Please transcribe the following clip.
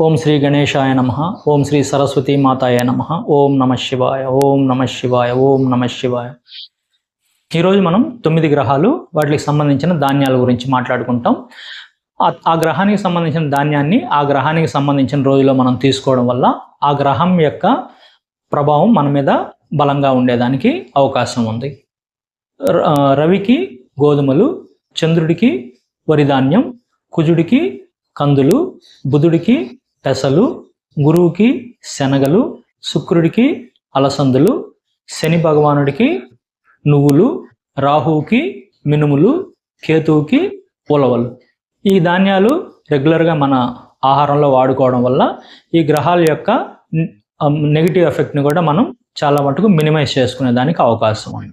ఓం శ్రీ గణేశాయ నమ ఓం శ్రీ సరస్వతి మాతాయ నమ ఓం నమ శివాయ ఓం నమ శివాయ ఓం నమ శివాయ. ఈరోజు మనం తొమ్మిది గ్రహాలు వాటికి సంబంధించిన ధాన్యాల గురించి మాట్లాడుకుంటాం. ఆ- గ్రహానికి సంబంధించిన ధాన్యాన్ని ఆ గ్రహానికి సంబంధించిన రోజులో మనం తీసుకోవడం వల్ల ఆ గ్రహం యొక్క ప్రభావం మన మీద బలంగా ఉండేదానికి అవకాశం ఉంది. ర- రవికి గోధుమలు చంద్రుడికి వరిధాన్యం కుజుడికి కందులు బుధుడికి పెసలు గురువుకి శనగలు శుక్రుడికి అలసందులు శని భగవానుడికి నువ్వులు రాహువుకి మినుములు కేతువుకి ఉలవలు. ఈ ధాన్యాలు రెగ్యులర్గా మన ఆహారంలో వాడుకోవడం వల్ల ఈ గ్రహాల యొక్క నెగిటివ్ ఎఫెక్ట్ని కూడా మనం చాలా మటుకు మినిమైజ్ చేసుకునే దానికి అవకాశం ఉంది.